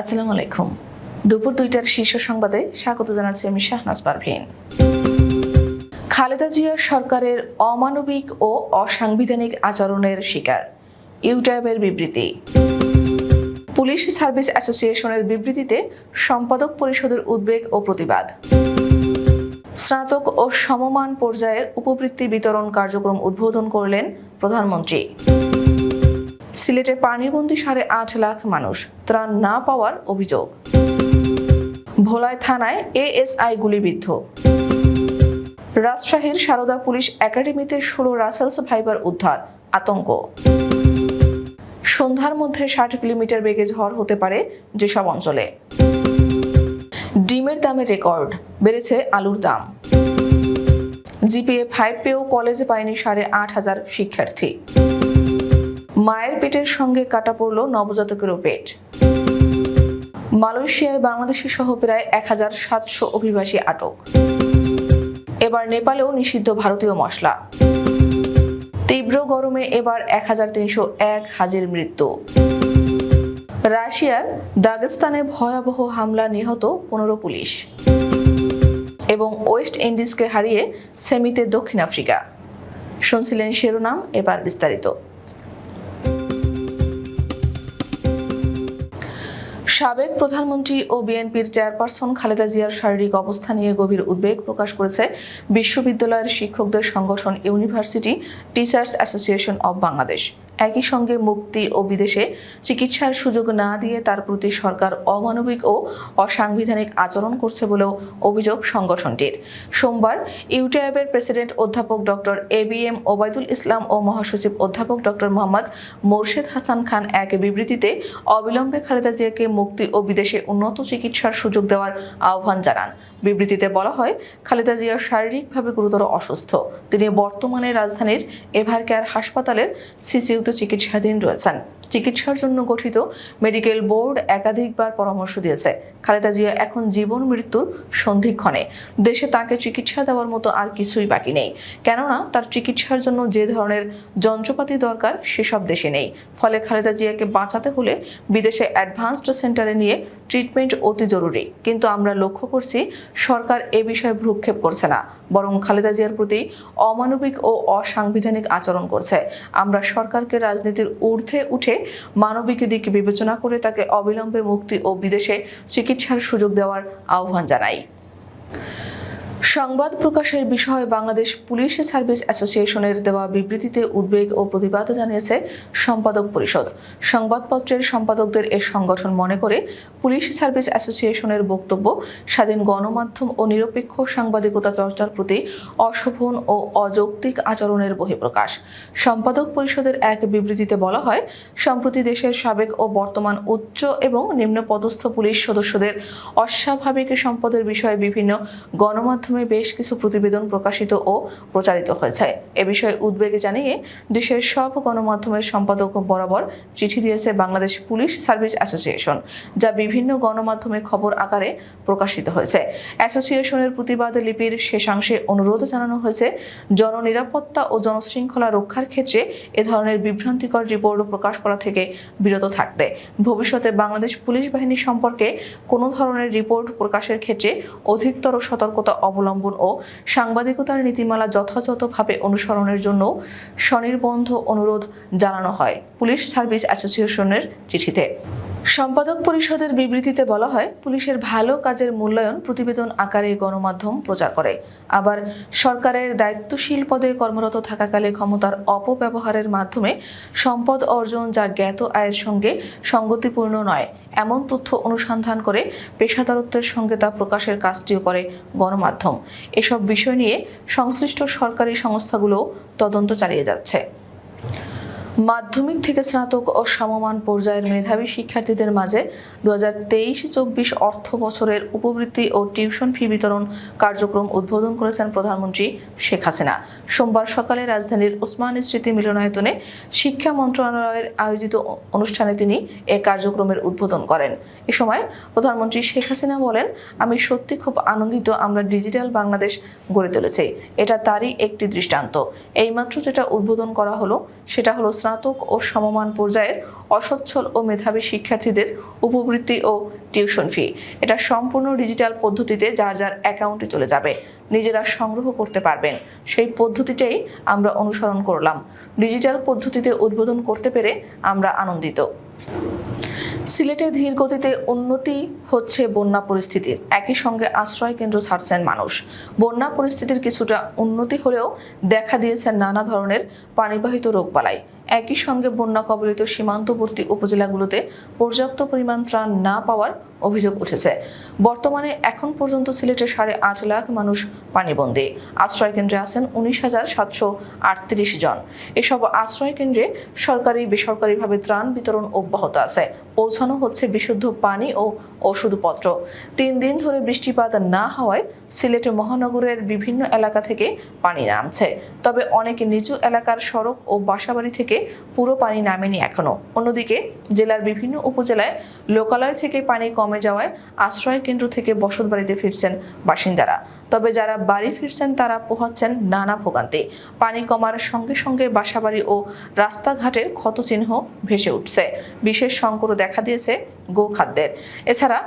আসসালামু আলাইকুম। দুপুর দুইটার শীর্ষ সংবাদে স্বাগত জানাচ্ছি আমি শাহনাজ পারভিন। খালেদা জিয়া সরকারের অমানবিক ও অসাংবিধানিক আচরণের শিকার, ইউটাইবের বিবৃতি। পুলিশ সার্ভিস অ্যাসোসিয়েশনের বিবৃতিতে সম্পাদক পরিষদের উদ্বেগ ও প্রতিবাদ। স্নাতক ও সমমান পর্যায়ের উপবৃত্তি বিতরণ কার্যক্রম উদ্বোধন করলেন প্রধানমন্ত্রী। সিলেটে পানিবন্দী সাড়ে আট লাখ মানুষ ত্রাণ না পাওয়ার অভিযোগ। ভোলায় থানায় এএসআই গুলিবিদ্ধ। রাজশাহীর সারদা পুলিশ একাডেমিতে ষোলো রাসেলস ভাইবার উদ্ধার, আতঙ্ক। সন্ধ্যার মধ্যে ষাট কিলোমিটার বেগে ঝড় হতে পারে যেসব অঞ্চলে। ডিমের দামের রেকর্ড, বেড়েছে আলুর দাম। জিপিএ ফাইভ পেয়েও কলেজে পায়নি সাড়ে আট হাজার শিক্ষার্থী। মায়ের পেটের সঙ্গে কাটা পড়ল নবজাতকেরও পেট। মালয়েশিয়ায় বাংলাদেশি সহ প্রায় এক হাজার সাতশো অভিবাসী আটক। এবার নেপালেও নিষিদ্ধ ভারতীয় মশলা। তীব্র গরমে এবার এক হাজার তিনশো এক হাজির মৃত্যু। রাশিয়ার দাগেস্তানে ভয়াবহ হামলা নিহত পনেরো পুলিশ। এবং ওয়েস্ট ইন্ডিজকে হারিয়ে সেমিতে দক্ষিণ আফ্রিকা। শুনছিলেন শিরোনাম, এবার বিস্তারিত। সাবেক প্রধানমন্ত্রী ও বিএনপির চেয়ারপারসন খালেদা জিয়ার শারীরিক অবস্থা নিয়ে গভীর উদ্বেগ প্রকাশ করেছে বিশ্ববিদ্যালয়ের শিক্ষকদের সংগঠন university teachers association of Bangladesh. একই সঙ্গে মুক্তি ও বিদেশে চিকিৎসার সুযোগ না দিয়ে তার প্রতি সরকার অমানবিক ও অসাংবিধানিক আচরণ করছে বলেও অভিযোগ সংগঠনটির। সোমবার ইউটিআইবের প্রেসিডেন্ট অধ্যাপক doctor A B M Obaidul Islam ও মহাসচিব অধ্যাপক ডক্টর মোহাম্মদ মোর্শেদ হাসান খান এক বিবৃতিতে অবিলম্বে খালেদা জিয়াকে মুক্তি ও বিদেশে উন্নত চিকিৎসার সুযোগ দেওয়ার আহ্বান জানান। বিবৃতিতে বলা হয়, খালেদা জিয়া শারীরিকভাবে গুরুতর অসুস্থ। তিনি বর্তমানে রাজধানীর এভার কেয়ার হাসপাতালের সিসিউতে চিকিৎসাধীন রয়েছেন। চিকিৎসার জন্য গঠিত মেডিকেল বোর্ড একাধিকবার পরামর্শ দিয়েছে। খালেদা জিয়া এখন জীবন মৃত্যুর সন্ধিক্ষণে। দেশে তাকে চিকিৎসা দেওয়ার মতো আর কিছুই বাকি নেই। কেননা, তার চিকিৎসার জন্য যে ধরনের যন্ত্রপাতি দরকার, সেসব দেশে নেই। ফলে খালেদা জিয়াকে বাঁচাতে হলে বিদেশে অ্যাডভান্সড সেন্টারে নিয়ে ট্রিটমেন্ট অতি জরুরি। কিন্তু আমরা লক্ষ্য করছি, সরকার এ বিষয়ে ভ্রুক্ষেপ করছে না। বরং খালেদা জিয়ার প্রতি অমানবিক ও অসাংবিধানিক আচরণ করছে। আমরা সরকারকে রাজনীতির ঊর্ধ্বে উঠে মানবিক দিক বিবেচনা করে তাকে অবিলম্বে মুক্তি ও বিদেশে চিকিৎসার সুযোগ দেওয়ার আহ্বান জানাই। সংবাদ প্রকাশের বিষয়ে বাংলাদেশ পুলিশ সার্ভিস অ্যাসোসিয়েশনের দেওয়া বিবৃতিতে উদ্বেগ ও প্রতিবাদ জানিয়েছে সম্পাদক পরিষদ। সংবাদপত্রের সম্পাদকদের এ সংগঠন মনে করে পুলিশ সার্ভিস অ্যাসোসিয়েশনের বক্তব্য, স্বাধীন গণমাধ্যম ও নিরপেক্ষ সাংবাদিকতা চর্চার প্রতি অশোভন ও অযৌক্তিক আচরণের বহিঃপ্রকাশ। সম্পাদক পরিষদের এক বিবৃতিতে বলা হয়, সম্প্রতি দেশের সাবেক ও বর্তমান উচ্চ এবং নিম্ন পদস্থ পুলিশ সদস্যদের অস্বাভাবিক সম্পদের বিষয়ে বিভিন্ন গণমাধ্যমে বেশ কিছু প্রতিবেদন প্রকাশিত ও প্রচারিত হয়েছে। এ বিষয়ে উদ্বেগ জানিয়ে দেশের সব গণমাধ্যমের সম্পাদক বরাবর চিঠি দিয়েছে বাংলাদেশ পুলিশ সার্ভিস অ্যাসোসিয়েশন, যা বিভিন্ন গণমাধ্যমে খবর আকারে প্রকাশিত হয়েছে। অ্যাসোসিয়েশনের প্রতিবাদ লিপির শেষাংশে অনুরোধ জানানো হয়েছে, জননিরাপত্তা ও জনশৃঙ্খলা রক্ষার ক্ষেত্রে এ ধরনের বিভ্রান্তিকর রিপোর্ট প্রকাশ করা থেকে বিরত থাকতে। ভবিষ্যতে বাংলাদেশ পুলিশ বাহিনী সম্পর্কে কোনো ধরনের রিপোর্ট প্রকাশের ক্ষেত্রে অধিকতর সতর্কতা অবলম্বন ও সাংবাদিকতার নীতিমালা যথাযথভাবে অনুসরণের জন্য স্বনির্বন্ধ অনুরোধ জানানো হয়। পুলিশ সার্ভিস অ্যাসোসিয়েশনের চিঠিতে। সম্পাদক পরিষদের বিবৃতিতে বলা হয়, পুলিশের ভালো কাজের মূল্যায়ন প্রতিবেদন আকারে গণমাধ্যম প্রচার করে। আবার সরকারের দায়িত্বশীল পদে কর্মরত থাকাকালে ক্ষমতার অপব্যবহারের মাধ্যমে সম্পদ অর্জন যা জ্ঞাত আয়ের সঙ্গে সঙ্গতিপূর্ণ নয়, এমন তথ্য অনুসন্ধান করে পেশাদারত্বের সঙ্গে তা প্রকাশের কাজটিও করে গণমাধ্যম। এসব বিষয় নিয়ে সংশ্লিষ্ট সরকারি সংস্থাগুলো তদন্ত চালিয়ে যাচ্ছে। মাধ্যমিক থেকে স্নাতক ও সমমান পর্যায়ের মেধাবী শিক্ষার্থীদের মাঝে দু হাজার তেইশ চব্বিশ অর্থ বছরের উপবৃত্তি ও টিউশন ফি বিতরণ কার্যক্রম উদ্বোধন করেছেন প্রধানমন্ত্রী শেখ হাসিনা। সোমবার সকালে রাজধানীর ওসমান স্মৃতি মিলনায়তনে শিক্ষা মন্ত্রণালয়ের আয়োজিত অনুষ্ঠানে তিনি এ কার্যক্রমের উদ্বোধন করেন। এ সময় প্রধানমন্ত্রী শেখ হাসিনা বলেন, আমি সত্যি খুব আনন্দিত আমরা ডিজিটাল বাংলাদেশ গড়ে তুলেছি। এটা তারই একটি দৃষ্টান্ত। এইমাত্র যেটা উদ্বোধন করা হলো, সেটা হলো স্নাতক ও সমমান পর্যায়ের অসচ্ছল ও মেধাবী শিক্ষার্থীদের উপবৃত্তি ও টিউশন ফি। এটা সম্পূর্ণ ডিজিটাল পদ্ধতিতে যার যার অ্যাকাউন্টে চলে যাবে। নিজেরা সংগ্রহ করতে পারবেন। সেই পদ্ধতিটাই আমরা অনুসরণ করলাম। ডিজিটাল পদ্ধতিতে উদ্বোধন করতে পেরে আমরা আনন্দিত। সিলেটে ধীর গতিতে উন্নতি হচ্ছে বন্যা পরিস্থিতির। একই সঙ্গে আশ্রয় কেন্দ্র ছাড়ছেন মানুষ। বন্যা পরিস্থিতির কিছুটা উন্নতি হলেও দেখা দিয়েছে নানা ধরনের পানিবাহিত রোগ রোগবালাই। একই সঙ্গে বন্যা কবলিত সীমান্তবর্তী উপজেলাগুলোতে পর্যাপ্ত পরিমাণ ত্রাণ না পাওয়ার অভিযোগ উঠেছে। বর্তমানে এখন পর্যন্ত সিলেটে সাড়ে আট লাখ মানুষ পানিবন্দী। আশ্রয় কেন্দ্রে আছেন উনিশ হাজার সাতশো আটত্রিশ জন। এসব আশ্রয় কেন্দ্রে সরকারি, বেসরকারিভাবে ত্রাণ বিতরণ অব্যাহত আছে। পৌঁছানো হচ্ছে বিশুদ্ধ পানি ও ওষুধপত্র। তিন দিন ধরে বৃষ্টিপাত না হওয়ায় সিলেট মহানগরের বিভিন্ন এলাকা থেকে পানি নামছে। তবে অনেক নিচু এলাকার সড়ক ও বাসাবাড়ি থেকে পুরো পানি নামেনি এখনও। অন্যদিকে জেলার বিভিন্ন উপজেলায় লোকালয় থেকে পানি কমে যাওয়ায় আশ্রয় কেন্দ্র থেকে বসত বাড়িতে ফিরছেন বাসিন্দারা। তবে যারা বাড়ি ফিরছেন, তারা পোহাচ্ছেন নানা ভোগান্তি। পানি কমার সঙ্গে সঙ্গে বাসাবাড়ি ও রাস্তাঘাটের ক্ষতচিহ্ন ভেসে উঠছে। বিশেষ সংকটও দেখা দিয়েছে গোখাদ্যের। এছাড়া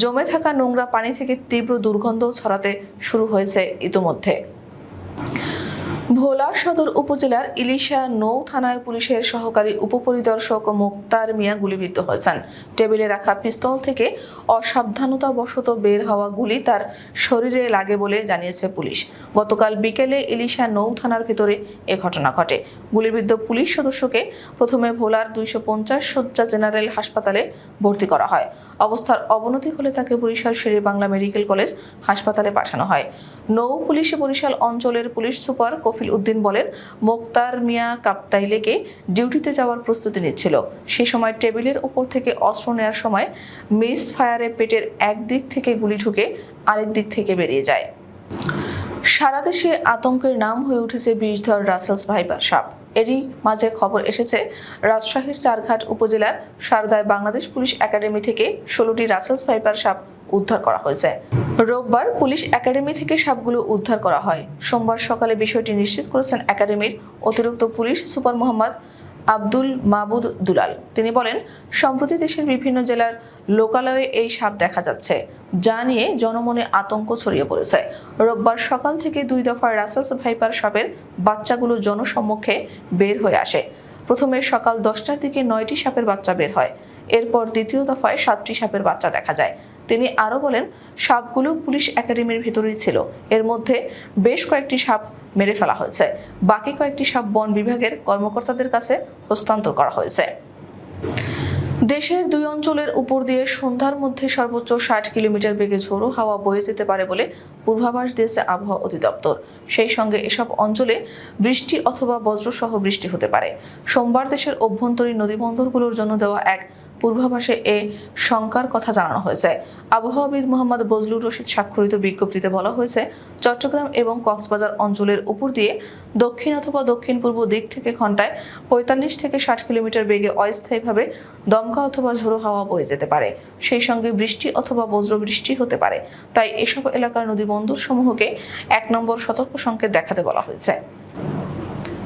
জমে থাকা নোংরা পানি থেকে তীব্র দুর্গন্ধ ছড়াতে শুরু হয়েছে ইতোমধ্যে। ভোলা সদর উপজেলার ইলিশা নৌ থানায় পুলিশের সহকারী উপপরিদর্শক মুক্তার মিয়া গুলিবিদ্ধ হয়েছেন। টেবিলে রাখা পিস্তল থেকে অসাবধানতাবশত বের হওয়া গুলি তার শরীরে লাগে বলে জানিয়েছে পুলিশ। গতকাল বিকেলে ইলিশা নৌ থানার ভিতরে এ ঘটনা ঘটে। গুলিবিদ্ধ পুলিশ সদস্যকে প্রথমে ভোলার দুইশো পঞ্চাশ শয্যা জেনারেল হাসপাতালে ভর্তি করা হয়। অবস্থার অবনতি হলে তাকে বরিশাল শেরে বাংলা মেডিকেল কলেজ হাসপাতালে পাঠানো হয়। নৌ পুলিশ বরিশাল অঞ্চলের পুলিশ সুপার কফিল উদ্দিন বলেন, মোক্তার মিয়া কাপ্তাইলেকে ডিউটিতে যাওয়ার প্রস্তুতি নিচ্ছিল। সে সময় টেবিলের উপর থেকে অস্ত্র নেওয়ার সময় মিস ফায়ারে পেটের একদিক থেকে গুলি ঢুকে আরেক দিক থেকে বেরিয়ে যায়। সারা দেশে আতঙ্কের নাম হয়ে উঠেছে বিষধর রাসেলস ভাইবার সাপ। এরই মাঝে খবর এসেছে, রাজশাহীর চারঘাট উপজেলার সারদায় বাংলাদেশ পুলিশ একাডেমি থেকে ষোলোটি রাসেলস ভাইপার সাপ উদ্ধার করা হয়েছে। রোববার পুলিশ একাডেমি থেকে সাপগুলো উদ্ধার করা হয়। সোমবার সকালে বিষয়টি নিশ্চিত করেছেন একাডেমির অতিরিক্ত পুলিশ সুপার মোহাম্মদ আব্দুল মাবুদ দুলাল। তিনি বলেন, সম্প্রতি দেশের বিভিন্ন জেলার লোকালয়ে এই সাপ দেখা যাচ্ছে, যা নিয়ে জনমনে আতঙ্ক ছড়িয়ে পড়েছে। রোববার সকাল থেকে দুই দফার রাসাস ভাইপার সাপের বাচ্চাগুলো জনসম্মুখে বের হয়ে আসে। প্রথমে সকাল দশটার দিকে নয়টি সাপের বাচ্চা বের হয়। এরপর দ্বিতীয় দফায় সাতটি সাপের বাচ্চা দেখা যায়। তিনি আরও বলেন, সাপগুলো পুলিশ একাডেমির ভিতরেই ছিল। এর মধ্যে বেশ কয়েকটি সাপ মেরে ফেলা হয়েছে। বাকি কয়েকটি সাপ বন বিভাগের কর্মকর্তাদের কাছে হস্তান্তর করা হয়েছে। দেশের দুই অঞ্চলের উপর দিয়ে সন্ধ্যার মধ্যে সর্বোচ্চ ষাট কিলোমিটার বেগে ঝোড়ো হাওয়া বয়ে যেতে পারে বলে পূর্বাভাস দিয়েছে আবহাওয়া অধিদপ্তর। সেই সঙ্গে এসব অঞ্চলে বৃষ্টি অথবা বজ্রসহ বৃষ্টি হতে পারে। সোমবার দেশের অভ্যন্তরীণ নদীবন্দরগুলোর জন্য দেওয়া এক পূর্বাভাসে এ শঙ্কার কথা জানানো হয়েছে। আবহাওয়াবিদ মোহাম্মদ বজলুর রশিদ স্বাক্ষরিত বিজ্ঞপ্তিতে বলা হয়েছে, চট্টগ্রাম এবং কক্সবাজার অঞ্চলের উপর দিয়ে দক্ষিণ অথবা দক্ষিণ পূর্ব দিক থেকে ঘন্টায় পঁয়তাল্লিশ থেকে ষাট কিলোমিটার বেগে অস্থায়ীভাবে দমকা অথবা ঝোড়ো হাওয়া বয়ে যেতে পারে। সেই সঙ্গে বৃষ্টি অথবা বজ্রবৃষ্টি হতে পারে। তাই এসব এলাকার নদীবন্দর সমূহকে এক নম্বর সতর্ক সংকেত দেখাতে বলা হয়েছে।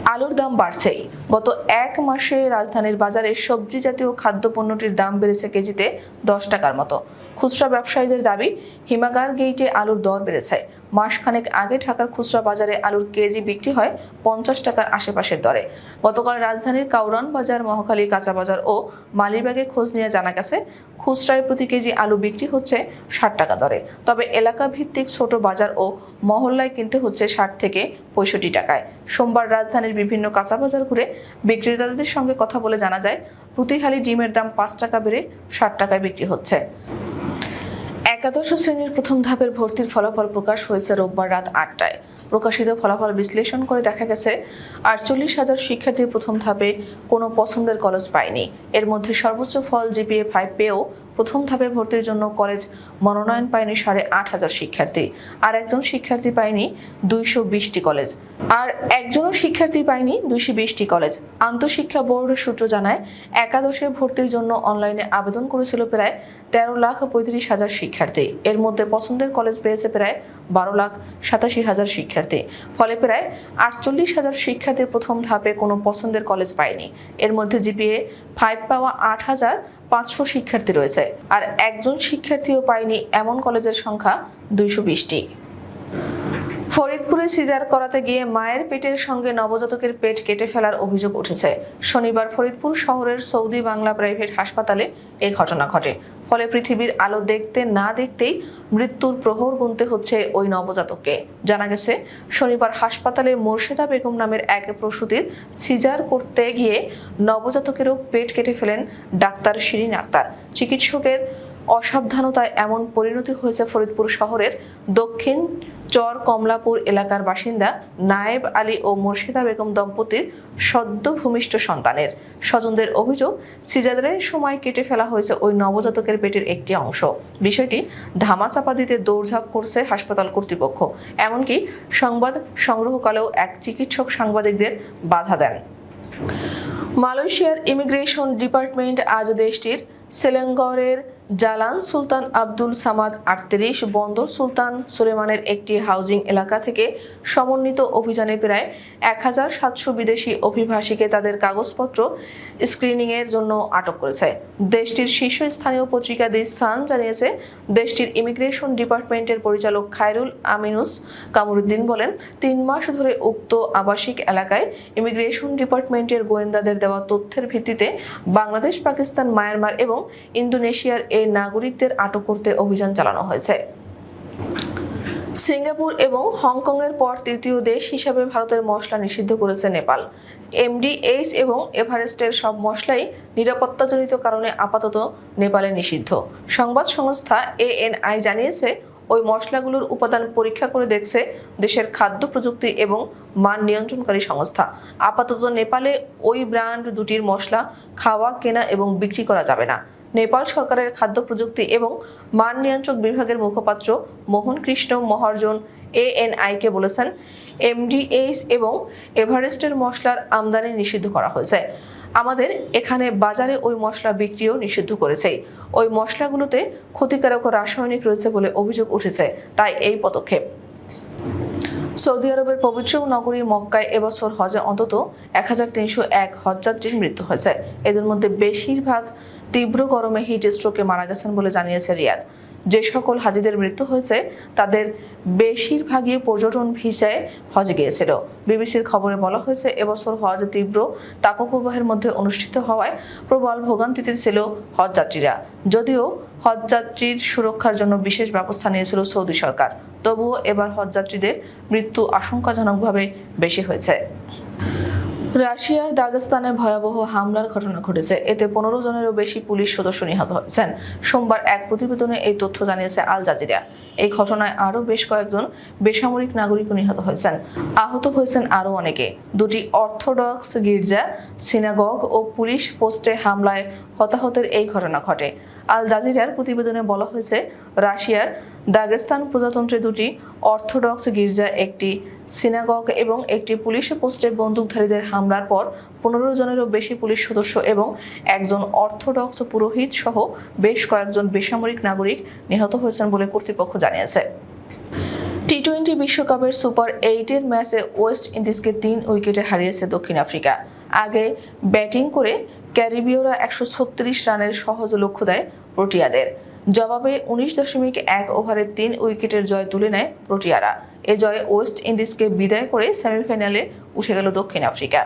আলুর দাম বাড়ছেই। গত এক মাসে রাজধানীর বাজারে সবজি জাতীয় খাদ্যপণ্যটির দাম বেড়েছে কেজিতে দশ টাকার মতো। খুচরা ব্যবসায়ীদের দাবি, হিমাগার গেইটে আলুর দর বেড়েছে। মাসখানেক আগে ঢাকার খুচরা বাজারে আলুর কেজি বিক্রি হয় পঞ্চাশ টাকার আশেপাশের দরে। গতকাল রাজধানীর কাউরান বাজার মহাখালী কাঁচা বাজার ও মালিবাগে খোঁজ নিয়ে জানা গেছে, খুচরায় প্রতি কেজি আলু বিক্রি হচ্ছে ষাট টাকা দরে। তবে এলাকা ভিত্তিক ছোট বাজার ও মহল্লায় কিনতে হচ্ছে ষাট থেকে পঁয়ষট্টি টাকায়। সোমবার রাজধানীর বিভিন্ন কাঁচা বাজার ঘুরে বিক্রেতাদের সঙ্গে কথা বলে জানা যায়, প্রতি হালি ডিমের দাম পাঁচ টাকা বেড়ে ষাট টাকায় বিক্রি হচ্ছে। একাদশ শ্রেণির প্রথম ধাপের ভর্তির ফলাফল প্রকাশ হয়েছে রোববার রাত আটটায়। প্রকাশিত ফলাফল বিশ্লেষণ করে দেখা গেছে, আটচল্লিশ হাজার শিক্ষার্থী প্রথম ধাপে কোনো পছন্দের কলেজ পায়নি। এর মধ্যে সর্বোচ্চ ফল জিপিএ ফাইভ পেয়েও প্রথম ধাপে ভর্তির জন্য কলেজ মনোনয়ন পায়নি সাড়ে আট হাজার শিক্ষার্থী। আর একজন শিক্ষার্থী পায়নি দুইশো বিশটি কলেজ। আর একজনও শিক্ষার্থী পায়নি দুইশো বিশটি কলেজ। আন্তঃশিক্ষা বোর্ডের সূত্র জানায়, একাদশে ভর্তির জন্য অনলাইনে আবেদন করেছিল প্রায় তেরো লাখ পঁয়ত্রিশ হাজার শিক্ষার্থী। এর মধ্যে পছন্দের কলেজ পেয়েছে প্রায় বারো লাখ সাতাশি হাজার শিক্ষার্থী। ফলে প্রায় আটচল্লিশ হাজার শিক্ষার্থী প্রথম ধাপে কোনো পছন্দের কলেজ পায়নি। এর মধ্যে জিপিএ ফাইভ পাওয়া আট হাজার পাঁচশো শিক্ষার্থী রয়েছে। আর একজন শিক্ষার্থীও পায়নি এমন কলেজের সংখ্যা দুইশো বিশটি। ফরিদপুরে সিজার করাতে গিয়ে মায়ের পেটের সঙ্গে নবজাতকের পেট কেটে ফেলার অভিযোগ উঠেছে। শনিবার ফরিদপুর শহরের সৌদি বাংলা প্রাইভেট হাসপাতালে এই ঘটনা ঘটে। ফলে পৃথিবীর আলো দেখতে না দেখতেই মৃত্যুর প্রহর গুনতে হচ্ছে ওই নবজাতককে। জানা গেছে, শনিবার হাসপাতালে মোর্শেদা বেগম নামের এক প্রসূতির সিজার করতে গিয়ে নবজাতকেরও পেট কেটে ফেলেন ডাক্তার শিরিন আক্তার। চিকিৎসকের অসাবধানতায় এমন পরিণতি হয়েছে ফরিদপুর শহরের দক্ষিণ চর কমলাপুর এলাকার বাসিন্দা নায়েব আলী ও মুর্শিদা বেগম দম্পতির সদ্য ভূমিষ্ঠ সন্তানের। স্বজনদের অভিযোগ সিজাদের সময় কেটে ফেলা হয়েছে ওই নবজাতকের পেটের একটি অংশ। বিষয়টি ধামাচাপা দিতে দৌড়ঝাঁপ করছে হাসপাতাল কর্তৃপক্ষ। এমনকি সংবাদ সংগ্রহকালেও এক চিকিৎসক সাংবাদিকদের বাধা দেন। মালয়েশিয়ার ইমিগ্রেশন ডিপার্টমেন্ট আজ দেশটির সেলেঙ্গরের জালান সুলতান আব্দুল সামাদ আটত্রিশ, বন্দর সুলতান সুলেমানের একটি হাউজিং এলাকা থেকে সমন্বিত অভিযানে প্রায় এক হাজার সাতশো বিদেশি অভিবাসীকে তাদের কাগজপত্র স্ক্রিনিংয়ের জন্য আটক করেছে। দেশটির শীর্ষস্থানীয় পত্রিকা দি সান জানিয়েছে, দেশটির ইমিগ্রেশন ডিপার্টমেন্টের পরিচালক খায়রুল আমিনুস কামরুদ্দিন বলেন, তিন মাস ধরে উক্ত আবাসিক এলাকায় ইমিগ্রেশন ডিপার্টমেন্টের গোয়েন্দাদের দেওয়া তথ্যের ভিত্তিতে বাংলাদেশ, পাকিস্তান, মায়ানমার এবং ইন্দোনেশিয়ার এই নাগরিকদের আটক করতে অভিযান চালানো হয়েছে। সিঙ্গাপুর এবং হংকংয়ের পর তৃতীয় দেশ হিসাবে ভারতের মশলা নিষিদ্ধ করেছে নেপাল। এমডিএইচ এবং এভারেস্টের সব মশলাই নিরাপত্তাজনিত কারণে আপাতত নেপালে নিষিদ্ধ। সংবাদ সংস্থা এএনআই জানিয়েছে, ওই মশলাগুলোর উপাদান পরীক্ষা করে দেখছে দেশের খাদ্য প্রযুক্তি এবং মান নিয়ন্ত্রণকারী সংস্থা। আপাতত নেপালে ওই ব্র্যান্ড দুটির মশলা খাওয়া, কেনা এবং বিক্রি করা যাবে না। নেপাল সরকারের খাদ্য প্রযুক্তি এবং মান নিয়ন্ত্রক বিভাগের মুখপাত্র মোহন কৃষ্ণ মহার্জন এএনআইকে বলেছেন, এমডিএইচ এবং এভারেস্টের মশলার আমদানি নিষিদ্ধ করা হয়েছে। আমাদের এখানে বাজারে ওই মশলা বিক্রিও নিষিদ্ধ করেছে। ওই মশলাগুলোতে ক্ষতিকারক রাসায়নিক রয়েছে বলে অভিযোগ উঠেছে, তাই এই পদক্ষেপ। সৌদি আরবের পবিত্র নগরী মক্কায় এবছর হজে অন্তত এক হাজার তিনশো এক হজযাত্রীর মৃত্যু হয়েছে। এদের মধ্যে বেশিরভাগ তীব্র গরমে হিট স্ট্রোকে মারা গেছেন বলে জানিয়েছে রিয়াদ। যে সকল হাজিদের মৃত্যু হয়েছে, তাদের বেশিরভাগই পর্যটন ভিসায় হজে গিয়েছিল। বিবিসির খবরে বলা হয়েছে, এবছর হজ তীব্র তাপপ্রবাহের মধ্যে অনুষ্ঠিত হওয়ায় প্রবল ভোগান্তিতে ছিল হজযাত্রীরা। যদিও হজযাত্রীর সুরক্ষার জন্য বিশেষ ব্যবস্থা নিয়েছিল সৌদি সরকার। তবুও এবার হজযাত্রীদের মৃত্যু আশঙ্কাজনকভাবে বেশি হয়েছে। রাশিয়ার দাগস্তানে ভয়াবহ হামলার ঘটনা ঘটেছে। এতে পনেরো জনেরও বেশি পুলিশ সদস্য নিহত হয়েছেন। সোমবার এক প্রতিবেদনে এই তথ্য জানিয়েছে আল জাজিরা। এই ঘটনায় আরও বেশ কয়েকজন বেসামরিক নাগরিকও নিহত হয়েছেন। আহত হয়েছেন আরও অনেকে। দুটি অর্থোডক্স গির্জা, সিনাগগ ও পুলিশ পোস্টে হামলায় হতাহতের এই ঘটনা ঘটে। আল জাজিরার প্রতিবেদনে বলা হয়েছে, রাশিয়ার দাগেস্তান প্রজাতন্ত্রে দুটি অর্থোডক্স গির্জা, একটি সিনাগগ এবং একটি পুলিশ পোস্টে বন্দুকধারীদের হামলার পর পনেরো জনেরও বেশি পুলিশ সদস্য এবং একজন অর্থোডক্স পুরোহিত সহ বেশ কয়েকজন বেসামরিক নাগরিক নিহত হয়েছেন বলে কর্তৃপক্ষ জানিয়েছে। টি টোয়েন্টি বিশ্বকাপের সুপার এইটের ম্যাচে ওয়েস্ট ইন্ডিজকে তিন উইকেটে হারিয়েছে দক্ষিণ আফ্রিকা। আগে ব্যাটিং করে ক্যারিবীয়রা একশো ছত্রিশ রানের সহজ লক্ষ্য দেয় প্রোটিয়াদের। জবাবে উনিশ দশমিক এক ওভারে তিন উইকেটের জয় তুলে নেয় প্রোটিয়ারা। এ জয়ে ওয়েস্ট ইন্ডিজকে বিদায় করে সেমিফাইনালে উঠে গেল দক্ষিণ আফ্রিকা।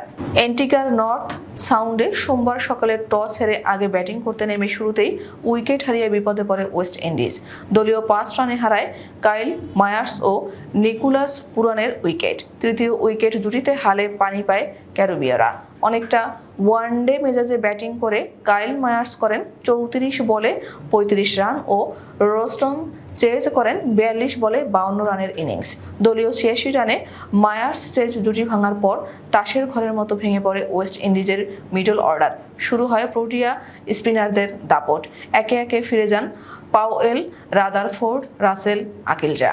এন্টিকার নর্থ সাউন্ডে সোমবার সকালে টস হেরে আগে ব্যাটিং করতে নেমে শুরুতেই উইকেট হারিয়ে বিপদে পড়ে ওয়েস্ট ইন্ডিজ। দলীয় পাঁচ রানে হারায় কাইল মায়ার্স ও নিকুলাস পুরানের উইকেট। তৃতীয় উইকেট জুটিতে হালে পানি পায় ক্যারোবিয়ারা। অনেকটা ওয়ানডে মেজাজে ব্যাটিং করে কাইল মায়ার্স করেন চৌত্রিশ বলে পঁয়ত্রিশ রান ও রোস্টন চেজ করেন বিয়াল্লিশ বলে বাউন্ন রানের ইনিংস দলীয় ছিয়াশি রানে মায়ার্স চেজ জুটি ভাঙার পর তাসের ঘরের মতো ভেঙে পড়ে ওয়েস্ট ইন্ডিজের মিডল অর্ডার শুরু হয় প্রোটিয়া স্পিনারদের দাপট। একে একে ফিরে যান পাওয়েল রাদারফোর্ড রাসেল আকিলজা